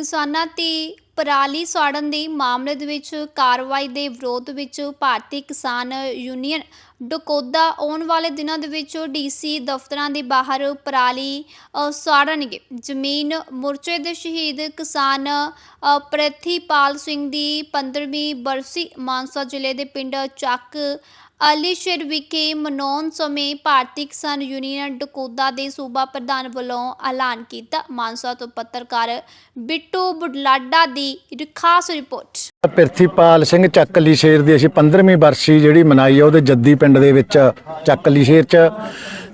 ਕਿਸਾਨਾਂ ਤੇ ਪਰਾਲੀ ਸਾੜਨ ਦੇ ਮਾਮਲੇ ਦੇ ਵਿੱਚ ਕਾਰਵਾਈ ਦੇ ਵਿਰੋਧ ਵਿੱਚ ਭਾਰਤੀ ਕਿਸਾਨ ਯੂਨੀਅਨ ਡਕੋਦਾ ਆਉਣ ਵਾਲੇ ਦਿਨਾਂ ਦੇ ਵਿੱਚ ਡੀਸੀ ਦਫ਼ਤਰਾਂ ਦੇ ਬਾਹਰ ਪਰਾਲੀ ਸਾੜਨਗੇ। ਜ਼ਮੀਨ ਮੋਰਚੇ ਦੇ ਸ਼ਹੀਦ ਕਿਸਾਨ ਪ੍ਰਥੀਪਾਲ ਸਿੰਘ ਦੀ 15ਵੀਂ ਬਰਸੀ ਮਾਨਸਾ ਜ਼ਿਲ੍ਹੇ ਦੇ ਪਿੰਡ ਚੱਕ ਅਲੀਸ਼ੇਰ ਵਿਖੇ ਮਨਾਉਣ ਸਮੇਂ ਭਾਰਤੀ ਕਿਸਾਨ ਯੂਨੀਅਨ ਡਕੋਦਾ ਦੇ ਸੂਬਾ ਪ੍ਰਧਾਨ ਵੱਲੋਂ ਐਲਾਨ ਕੀਤਾ। ਮਾਨਸਾ ਤੋਂ ਪੱਤਰਕਾਰ ਬਿੱਟੂ ਬੁਡਲਾਡਾ ਦੀ ਖਾਸ ਰਿਪੋਰਟ। ਪ੍ਰਿਥੀਪਾਲ ਸਿੰਘ ਚੱਕਲੀ ਸ਼ੇਰ ਦੀ, ਅਸੀਂ 15ਵੀਂ ਵਰਸੀ ਜਿਹੜੀ ਮਨਾਈ ਆ, ਉਹਦੇ ਜੱਦੀ ਪਿੰਡ ਦੇ ਵਿੱਚ ਚੱਕਲੀ ਸ਼ੇਰ 'ਚ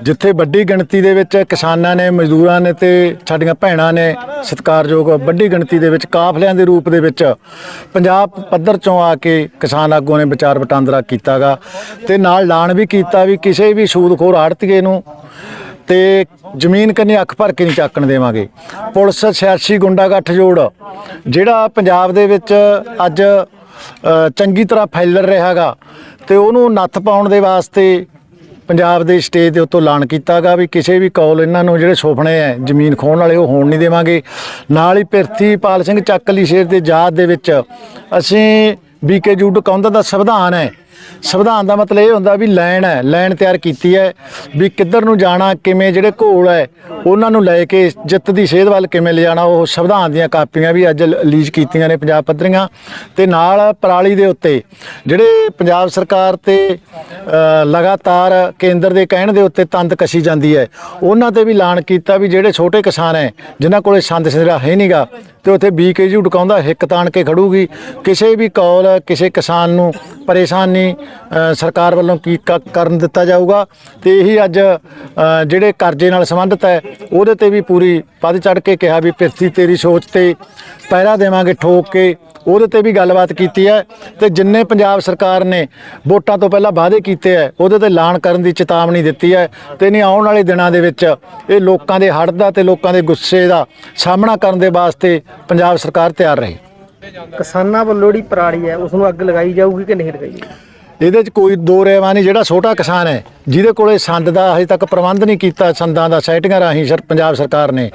ਜਿੱਥੇ ਵੱਡੀ ਗਿਣਤੀ ਦੇ ਵਿੱਚ ਕਿਸਾਨਾਂ ਨੇ, ਮਜ਼ਦੂਰਾਂ ਨੇ ਤੇ ਸਾਡੀਆਂ ਭੈਣਾਂ ਨੇ ਸਤਿਕਾਰਯੋਗ ਵੱਡੀ ਗਿਣਤੀ ਦੇ ਵਿੱਚ ਕਾਫਲਿਆਂ ਦੇ ਰੂਪ ਦੇ ਵਿੱਚ ਪੰਜਾਬ ਪੱਧਰ ਚੋਂ ਆ ਕੇ ਕਿਸਾਨ ਆਗੂਆਂ ਨੇ ਵਿਚਾਰ ਵਟਾਂਦਰਾ ਕੀਤਾਗਾ ਤੇ ਨਾਲ ਐਲਾਨ ਵੀ ਕੀਤਾ ਵੀ ਕਿਸੇ ਵੀ ਸੂਦਖੋਰ ਆੜਤੀਏ ਨੂੰ ਤੇ ਜ਼ਮੀਨ ਕੰਨੀ ਅੱਖ ਭਰ ਕੇ ਨਹੀਂ ਚੱਕਣ ਦੇਵਾਂਗੇ। ਪੁਲਿਸ ਸਿਆਸੀ ਗੁੰਡਾ ਗੱਠਜੋੜ ਜਿਹੜਾ ਪੰਜਾਬ ਦੇ ਵਿੱਚ ਅੱਜ ਚੰਗੀ ਤਰ੍ਹਾਂ ਫੈਲ ਰਿਹਾਗਾ ਤੇ ਉਹਨੂੰ ਨੱਥ ਪਾਉਣ ਦੇ ਵਾਸਤੇ ਪੰਜਾਬ ਦੇ ਸਟੇਜ ਦੇ ਉੱਤੋਂ ਐਲਾਨ ਕੀਤਾਗਾ ਵੀ ਕਿਸੇ ਵੀ ਕੌਲ ਇਹਨਾਂ ਨੂੰ ਜਿਹੜੇ ਸੁਪਨੇ ਐ, ਜ਼ਮੀਨ ਖੋਣ ਵਾਲੇ, ਉਹ ਹੋਣ ਨਹੀਂ ਦੇਵਾਂਗੇ। ਨਾਲ ਹੀ ਪ੍ਰਿਥੀਪਾਲ ਸਿੰਘ ਚੱਕਲੀ ਸ਼ੇਰ ਦੇ ਯਾਦ ਦੇ ਵਿੱਚ ਅਸੀਂ ਬੀਕੇ ਜੂਡ ਕੌਂਦਾ ਦਾ ਸੰਵਿਧਾਨ ਹੈ ਸੰਵਿਧਾਨ ਦਾ ਮਤਲਬ ਇਹ ਹੁੰਦਾ ਵੀ ਲਾਈਨ ਹੈ ਲਾਈਨ ਤਿਆਰ ਕੀਤੀ ਹੈ ਵੀ ਕਿੱਧਰ ਨੂੰ ਜਾਣਾ, ਕਿਵੇਂ ਜਿਹੜੇ ਘੋਲ ਹੈ, ਉਹਨਾਂ ਨੂੰ ਲੈ ਕੇ ਜਿੱਤ ਦੀ ਸੇਧ ਵੱਲ ਕਿਵੇਂ ਲਿਜਾਣਾ, ਉਹ ਸੰਵਿਧਾਨ ਦੀਆਂ ਕਾਪੀਆਂ ਵੀ ਅੱਜ ਰਿਲੀਜ਼ ਕੀਤੀਆਂ ਨੇ ਪੰਜਾਬ ਪੱਧਰੀਆਂ ਤੇ ਨਾਲ ਪਰਾਲੀ ਦੇ ਉੱਤੇ ਜਿਹੜੇ ਪੰਜਾਬ ਸਰਕਾਰ ਤੇ ਲਗਾਤਾਰ ਕੇਂਦਰ ਦੇ ਕਹਿਣ ਦੇ ਉੱਤੇ ਤੰਦ ਕਸੀ ਜਾਂਦੀ ਹੈ, ਉਹਨਾਂ ਤੇ ਵੀ ਐਲਾਨ ਕੀਤਾ ਵੀ ਜਿਹੜੇ ਛੋਟੇ ਕਿਸਾਨ ਹੈ, ਜਿਨ੍ਹਾਂ ਕੋਲੇ ਸੰਦ ਸਿੰਦਰਾ ਹੈ ਨਹੀਂਗਾ ਤੇ ਉੱਥੇ ਬੀਕੇ ਜੀ ਉਡਕਾਉਂਦਾ, ਹਿੱਕ ਤਾਣ ਕੇ ਖੜੂਗੀ। ਕਿਸੇ ਵੀ ਕੌਲ, ਕਿਸੇ ਕਿਸਾਨ ਨੂੰ ਪਰੇਸ਼ਾਨੀ ਸਰਕਾਰ ਵੱਲੋਂ ਕੀ ਕ- ਕਰਨ ਦਿੱਤਾ ਜਾਊਗਾ ਤੇ ਇਹੀ ਅੱਜ ਜਿਹੜੇ ਕਰਜ਼ੇ ਨਾਲ ਸੰਬੰਧਿਤ ਹੈ, ਉਹਦੇ ਤੇ ਵੀ ਪੂਰੀ ਵੱਧ ਚੜ ਕੇ ਕਿਹਾ ਵੀ ਪਿਰਥੀ ਤੇਰੀ ਸੋਚ ਤੇ ਪਹਿਰਾ ਦੇਵਾਂਗੇ ਠੋਕ ਕੇ। ਉਹਦੇ ਤੇ ਵੀ ਗੱਲਬਾਤ ਕੀਤੀ ਹੈ ਤੇ ਜਿੰਨੇ ਪੰਜਾਬ ਸਰਕਾਰ ਨੇ ਵੋਟਾਂ ਤੋਂ ਪਹਿਲਾਂ ਵਾਅਦੇ ਕੀਤੇ ਹੈ ਉਹਦੇ ਤੇ ਐਲਾਨ ਕਰਨ ਦੀ ਚੇਤਾਵਨੀ ਦਿੱਤੀ ਹੈ ਤੇ ਨਹੀਂ ਆਉਣ ਵਾਲੇ ਦਿਨਾਂ ਦੇ ਵਿੱਚ ਇਹ ਲੋਕਾਂ ਦੇ ਹੜ੍ਹ ਦਾ ਤੇ ਲੋਕਾਂ ਦੇ ਗੁੱਸੇ ਦਾ ਸਾਹਮਣਾ ਕਰਨ ਦੇ ਵਾਸਤੇ ਪੰਜਾਬ ਸਰਕਾਰ ਤਿਆਰ ਰਹੇ ਕਿਸਾਨਾਂ ਵੱਲੋਂ ਜਿਹੜੀ ਪਰਾਲੀ ਹੈ ਉਸ ਨੂੰ ਅੱਗ ਲਗਾਈ ਜਾਊਗੀ ਕਿ ਨਹੀਂ ਲਗਾਈ ਜਾਊਗੀ? ਇਹਦੇ 'ਚ ਕੋਈ ਦੋ ਰੇਵਾ ਨਹੀਂ ਜਿਹੜਾ ਛੋਟਾ ਕਿਸਾਨ ਹੈ ਜਿਹਦੇ ਕੋਲੇ ਸੰਦ ਦਾ ਹਜੇ ਤੱਕ ਪ੍ਰਬੰਧ ਨਹੀਂ ਕੀਤਾ, ਸੰਦਾਂ ਦਾ ਸੈਟਿੰਗਾਂ ਰਾਹੀਂ ਸਰ, ਪੰਜਾਬ ਸਰਕਾਰ ਨੇ।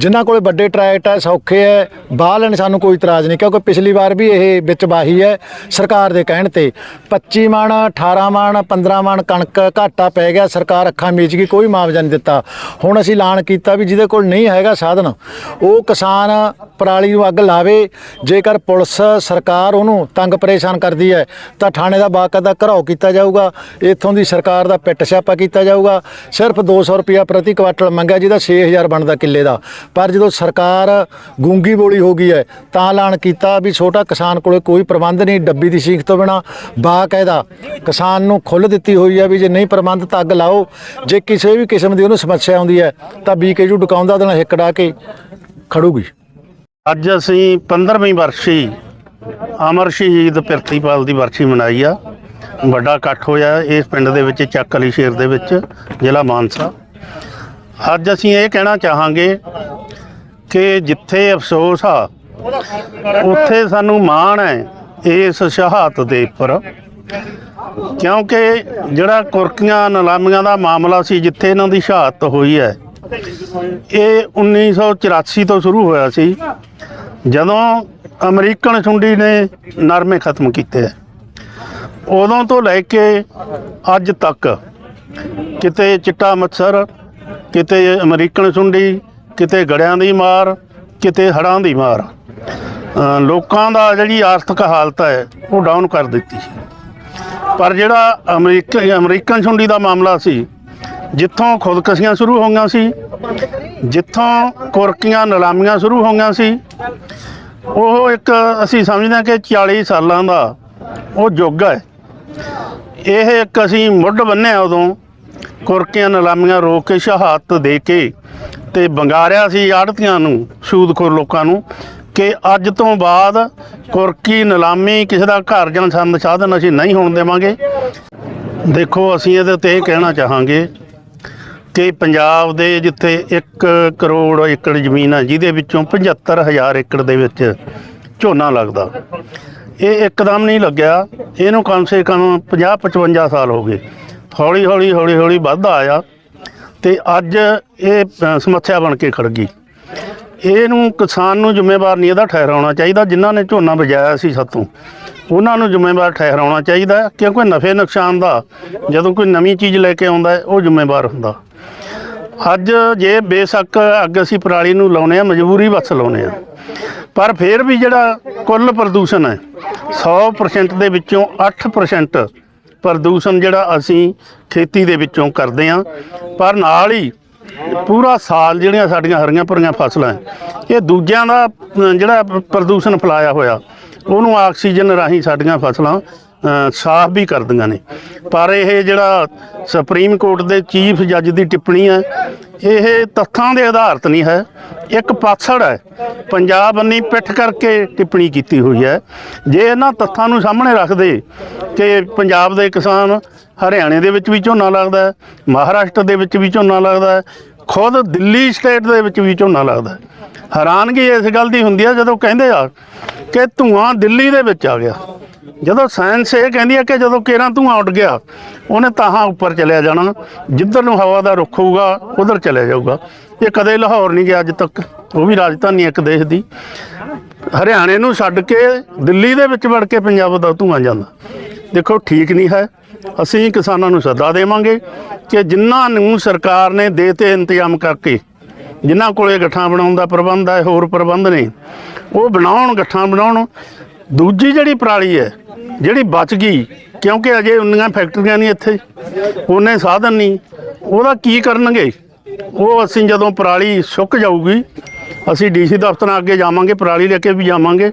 ਜਿਨ੍ਹਾਂ ਕੋਲੇ ਵੱਡੇ ਟਰੈਕਟ ਹੈ ਸੌਖੇ ਹੈ ਬਾਹ ਲੈਣ ਸਾਨੂੰ ਕੋਈ ਇਤਰਾਜ਼ ਨਹੀਂ, ਕਿਉਂਕਿ ਪਿਛਲੀ ਵਾਰ ਵੀ ਇਹ ਵਿੱਚ ਬਾਹੀ ਹੈ ਸਰਕਾਰ ਦੇ ਕਹਿਣ ਤੇ। 25 ਮਣ 18 ਮਣ 15 ਮਣ ਕਣਕ ਘਾਟਾ ਪੈ ਗਿਆ, ਸਰਕਾਰ ਅੱਖਾਂ ਮੀਚ ਗਈ, ਕੋਈ ਮੁਆਵਜ਼ਾ ਨਹੀਂ ਦਿੱਤਾ। ਹੁਣ ਅਸੀਂ ਐਲਾਨ ਕੀਤਾ ਵੀ ਜਿਹਦੇ ਕੋਲ ਨਹੀਂ ਹੈਗਾ ਸਾਧਨ, ਉਹ ਕਿਸਾਨ ਪਰਾਲੀ ਨੂੰ ਅੱਗ ਲਾਵੇ, ਜੇਕਰ ਪੁਲਿਸ, ਸਰਕਾਰ ਉਹਨੂੰ ਤੰਗ ਪਰੇਸ਼ਾਨ ਕਰਦੀ ਹੈ, ਤਾਂ ਥਾਣੇ ਦਾ ਬਾਕਾਇਦਾ ਘਰਾਓ ਕੀਤਾ ਜਾਊਗਾ। ਇੱਥੋਂ ਦੀ ਸਰਕਾਰ ਦਾ ਪਿੱਟ ਸਿਆਪਾ ਕੀਤਾ ਜਾਊਗਾ। ਸਿਰਫ 200 ਰੁਪਿਆ ਪ੍ਰਤੀ ਕੁਆਟਲ ਮੰਗਿਆ ਜਿਹਦਾ 6000 ਬਣਦਾ ਕਿੱਲੇ ਦਾ। ਪਰ ਜਦੋਂ ਸਰਕਾਰ ਗੂੰਗੀ ਬੋਲੀ ਹੋ ਗਈ ਹੈ, ਤਾਂ ਐਲਾਨ ਕੀਤਾ ਵੀ ਛੋਟਾ ਕਿਸਾਨ ਕੋਲੇ ਕੋਈ ਪ੍ਰਬੰਧ ਨਹੀਂ, ਡੱਬੀ ਦੀ ਸੀਖ ਤੋਂ ਬਿਨਾ। ਬਾਕਾਇਦਾ ਕਿਸਾਨ ਨੂੰ ਖੁੱਲ੍ਹ ਦਿੱਤੀ ਹੋਈ ਹੈ ਵੀ ਜੇ ਨਹੀਂ ਪ੍ਰਬੰਧ ਤਾਂ ਅੱਗ ਲਾਓ। ਜੇ ਕਿਸੇ ਵੀ ਕਿਸਮ ਦੀ ਉਹਨੂੰ ਸਮੱਸਿਆ ਆਉਂਦੀ ਹੈ, ਤਾਂ ਬੀਕੇਯੂ ਡਕਾਉਂਦਾ ਉਹਦੇ ਨਾਲ ਹਿੱਕ ਡਾ ਕੇ ਖੜੂਗੀ। ਅੱਜ ਅਸੀਂ 15ਵੀਂ ਵਰਸ਼ੀ ਅਮਰ ਸ਼ਹੀਦ ਪ੍ਰਿਥੀਪਾਲ ਦੀ ਵਰਸ਼ੀ ਮਨਾਈ ਆ। ਵੱਡਾ ਇਕੱਠ ਹੋਇਆ ਇਸ ਪਿੰਡ ਦੇ ਵਿੱਚ ਚੱਕ ਅਲੀ ਸ਼ੇਰ ਦੇ ਵਿੱਚ, ਜ਼ਿਲ੍ਹਾ ਮਾਨਸਾ। ਅੱਜ ਅਸੀਂ ਇਹ ਕਹਿਣਾ ਚਾਹਾਂਗੇ ਕਿ ਜਿੱਥੇ ਅਫਸੋਸ ਆ, ਉੱਥੇ ਸਾਨੂੰ ਮਾਣ ਹੈ ਇਸ ਸ਼ਹਾਦਤ ਦੇ ਉੱਪਰ। ਕਿਉਂਕਿ ਜਿਹੜਾ ਕੁਰਕੀਆਂ, ਨਲਾਮੀਆਂ ਦਾ ਮਾਮਲਾ ਸੀ ਜਿੱਥੇ ਇਹਨਾਂ ਦੀ ਸ਼ਹਾਦਤ ਹੋਈ ਹੈ, ਇਹ 1984 ਤੋਂ ਸ਼ੁਰੂ ਹੋਇਆ ਸੀ, ਜਦੋਂ ਅਮਰੀਕਨ ਸੁੰਡੀ ਨੇ ਨਰਮੇ ਖਤਮ ਕੀਤੇ। ਹੈ ਉਦੋਂ ਤੋਂ ਲੈ ਕੇ ਅੱਜ ਤੱਕ ਕਿਤੇ ਚਿੱਟਾ ਮੱਛਰ, ਕਿਤੇ ਅਮਰੀਕਨ ਸੁੰਡੀ, ਕਿਤੇ ਗੜਿਆਂ ਦੀ ਮਾਰ, ਕਿਤੇ ਹੜਾਂ ਦੀ ਮਾਰ ਲੋਕਾਂ ਦਾ ਜਿਹੜੀ ਆਰਥਿਕ ਹਾਲਤ ਹੈ, ਉਹ ਡਾਊਨ ਕਰ ਦਿੱਤੀ। ਪਰ ਜਿਹੜਾ ਅਮਰੀਕ, ਅਮਰੀਕਨ ਸੁੰਡੀ ਦਾ ਮਾਮਲਾ ਸੀ, ਜਿੱਥੋਂ ਖੁਦਕਸ਼ੀਆਂ ਸ਼ੁਰੂ ਹੋਈਆਂ ਸੀ, ਜਿੱਥੋਂ ਕੁਰਕੀਆਂ ਨਿਲਾਮੀਆਂ ਸ਼ੁਰੂ ਹੋਈਆਂ ਸੀ, ਉਹ ਇੱਕ ਅਸੀਂ ਸਮਝਦੇ ਹਾਂ ਕਿ 40 ਸਾਲਾਂ ਦਾ ਉਹ ਯੁੱਗ ਹੈ। ਇਹ ਇੱਕ ਅਸੀਂ ਮੁੱਢ ਬੰਨਿਆ ਉਦੋਂ। ਕੁਰਕੀਆਂ ਨਿਲਾਮੀਆਂ ਰੋਕ ਕੇ ਸ਼ਹਾਦਤ ਦੇ ਕੇ ਤੇ ਬੰਗਾਰਿਆ ਸੀ ਆੜਤੀਆਂ ਨੂੰ, ਸੂਦਖੋਰ ਲੋਕਾਂ ਨੂੰ, ਕਿ ਅੱਜ ਤੋਂ ਬਾਅਦ ਕੁਰਕੀ ਨਿਲਾਮੀ ਕਿਸੇ ਦਾ ਘਰ ਜਾਂ ਸੰਦ ਸਾਧਨ ਅਸੀਂ ਨਹੀਂ ਹੋਣ ਦੇਵਾਂਗੇ। ਦੇਖੋ, ਅਸੀਂ ਇਹਦੇ ਤੇ ਇਹ ਕਹਿਣਾ ਚਾਹਾਂਗੇ ਕਿ ਪੰਜਾਬ ਦੇ ਜਿੱਥੇ 1 ਕਰੋੜ ਏਕੜ ਜ਼ਮੀਨ ਹੈ ਜਿਹਦੇ ਵਿੱਚੋਂ 75000 ਏਕੜ ਦੇ ਵਿੱਚ ਝੋਨਾ ਲੱਗਦਾ। ਇਹ ਇੱਕਦਮ ਨਹੀਂ ਲੱਗਿਆ। ਇਹਨੂੰ ਕਮ ਸੇ ਕਮ 50 55 ਸਾਲ ਹੋ ਗਏ। ਹੌਲੀ ਹੌਲੀ ਹੌਲੀ ਹੌਲੀ ਵੱਧਦਾ ਆਇਆ ਤੇ ਅੱਜ ਇਹ ਸਮੱਸਿਆ ਬਣ ਕੇ ਖੜ ਗਈ। ਇਹਨੂੰ ਕਿਸਾਨ ਨੂੰ ਜ਼ਿੰਮੇਵਾਰ ਨਹੀਂ ਇਹਦਾ ਠਹਿਰਾਉਣਾ ਚਾਹੀਦਾ। ਜਿਨ੍ਹਾਂ ਨੇ ਝੋਨਾ ਵਜਾਇਆ ਸੀ ਸਾਤੋਂ, ਉਹਨਾਂ ਨੂੰ ਜ਼ਿੰਮੇਵਾਰ ਠਹਿਰਾਉਣਾ ਚਾਹੀਦਾ ਕਿਉਂਕਿ ਨਫੇ ਨੁਕਸਾਨ ਦਾ, ਜਦੋਂ ਕੋਈ ਨਵੀਂ ਚੀਜ਼ ਲੈ ਕੇ ਆਉਂਦਾ ਉਹ ਜ਼ਿੰਮੇਵਾਰ ਹੁੰਦਾ। ਅੱਜ ਜੇ ਬੇਸ਼ੱਕ ਅੱਗ ਅਸੀਂ ਪਰਾਲੀ ਨੂੰ ਲਾਉਨੇ ਆ ਮਜਬੂਰੀ ਵਸ ਲਾਉਨੇ ਆ ਪਰ ਫਿਰ ਵੀ ਜਿਹੜਾ ਕੁੱਲ ਪ੍ਰਦੂਸ਼ਣ ਹੈ 100% ਦੇ ਵਿੱਚੋਂ 8% ਪ੍ਰਦੂਸ਼ਣ ਜਿਹੜਾ ਅਸੀਂ ਖੇਤੀ ਦੇ ਵਿੱਚੋਂ ਕਰਦੇ ਆ ਪਰ ਨਾਲ ਹੀ ਪੂਰਾ ਸਾਲ ਜਿਹੜੀਆਂ ਸਾਡੀਆਂ ਹਰੀਆਂ ਭਰੀਆਂ ਫਸਲਾਂ ਹੈ, ਇਹ ਦੂਜਿਆਂ ਦਾ ਜਿਹੜਾ ਪ੍ਰਦੂਸ਼ਣ ਫੈਲਾਇਆ ਹੋਇਆ ਉਹਨੂੰ ਆਕਸੀਜਨ ਰਾਹੀਂ ਸਾਡੀਆਂ ਫਸਲਾਂ ਸਾਫ਼ ਵੀ ਕਰਦੀਆਂ ਨੇ। ਪਰ ਇਹ ਜਿਹੜਾ ਸੁਪਰੀਮ ਕੋਰਟ ਦੇ ਚੀਫ ਜੱਜ ਦੀ ਟਿੱਪਣੀ ਹੈ ਇਹ ਤੱਥਾਂ ਦੇ ਆਧਾਰਤ ਨਹੀਂ ਹੈ। ਇੱਕ ਪਾਛੜ ਹੈ। ਪੰਜਾਬ ਅੰਨੀ ਪਿੱਠ ਕਰਕੇ ਟਿੱਪਣੀ ਕੀਤੀ ਹੋਈ ਹੈ। ਜੇ ਇਹਨਾਂ ਤੱਥਾਂ ਨੂੰ ਸਾਹਮਣੇ ਰੱਖਦੇ ਕਿ ਪੰਜਾਬ ਦੇ ਕਿਸਾਨ ਹਰਿਆਣੇ ਦੇ ਵਿੱਚ ਵੀ ਝੋਨਾ ਲੱਗਦਾ ਹੈ, ਮਹਾਰਾਸ਼ਟਰ ਦੇ ਵਿੱਚ ਵੀ ਝੋਨਾ ਲੱਗਦਾ ਹੈ, ਖੁਦ ਦਿੱਲੀ ਸਟੇਟ ਦੇ ਵਿੱਚ ਵੀ ਝੋਨਾ ਲੱਗਦਾ ਹੈਰਾਨਗੀ ਇਸ ਗੱਲ ਦੀ ਹੁੰਦੀ ਹੈ ਜਦੋਂ ਕਹਿੰਦੇ ਆ ਕਿ ਧੂਆਂ ਦਿੱਲੀ ਦੇ ਵਿੱਚ ਆ ਗਿਆ। ਜਦੋਂ ਸਾਇੰਸ ਇਹ ਕਹਿੰਦੀ ਹੈ ਕਿ ਜਦੋਂ ਕੇਰਾਂ ਧੂਆਂ ਉੱਡ ਗਿਆ, ਉਹਨੇ ਤਾਹਾਂ ਉੱਪਰ ਚਲਿਆ ਜਾਣਾ, ਜਿੱਧਰ ਨੂੰ ਹਵਾ ਦਾ ਰੁਖ ਹੋਊਗਾ, ਉਧਰ ਚਲਿਆ ਜਾਊਗਾ। ਇਹ ਕਦੇ ਲਾਹੌਰ ਨਹੀਂ ਗਿਆ ਅੱਜ ਤੱਕ, ਉਹ ਵੀ ਰਾਜਧਾਨੀ ਇੱਕ ਦੇਸ਼ ਦੀ। ਹਰਿਆਣੇ ਨੂੰ ਛੱਡ ਕੇ ਦਿੱਲੀ ਦੇ ਵਿੱਚ ਵੜ ਕੇ ਪੰਜਾਬ ਦਾ ਧੂਆਂ ਜਾਂਦਾ। ਦੇਖੋ, ਠੀਕ ਨਹੀਂ ਹੈ। ਅਸੀਂ ਕਿਸਾਨਾਂ ਨੂੰ ਸੱਦਾ ਦੇਵਾਂਗੇ ਕਿ ਜਿਨ੍ਹਾਂ ਨੂੰ ਸਰਕਾਰ ਨੇ ਦੇਤੇ ਇੰਤਜ਼ਾਮ ਕਰਕੇ ਜਿਨ੍ਹਾਂ ਕੋਲੇ ਗੱਠਾਂ ਬਣਾਉਣ ਦਾ ਪ੍ਰਬੰਧ ਹੈ, ਹੋਰ ਪ੍ਰਬੰਧ ਨੇ ਉਹ ਬਣਾਉਣ, ਗੱਠਾਂ ਬਣਾਉਣ ਦੂਜੀ ਜਿਹੜੀ ਪਰਾਲੀ ਹੈ, ਜਿਹੜੀ ਬਚ ਗਈ, ਕਿਉਂਕਿ ਅਜੇ ਉਨੀਆਂ ਫੈਕਟਰੀਆਂ ਨਹੀਂ ਇੱਥੇ ਉਹਨੇ ਸਾਧਨ ਨਹੀਂ, ਉਹਦਾ ਕੀ ਕਰਨਗੇ? ਉਹ ਅਸੀਂ ਜਦੋਂ ਪਰਾਲੀ ਸੁੱਕ ਜਾਊਗੀ, ਅਸੀਂ ਡੀਸੀ ਦਫ਼ਤਰਾਂ ਅੱਗੇ ਜਾਵਾਂਗੇ, ਪਰਾਲੀ ਲੈ ਕੇ ਵੀ ਜਾਵਾਂਗੇ,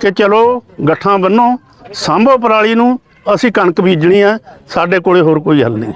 ਕਿ ਚਲੋ ਗੱਠਾਂ ਬੰਨੋ, ਸਾਂਭੋ ਪਰਾਲੀ ਨੂੰ, ਅਸੀਂ ਕਣਕ ਬੀਜਣੀ ਹੈ, ਸਾਡੇ ਕੋਲੇ ਹੋਰ ਕੋਈ ਹੱਲ ਨਹੀਂ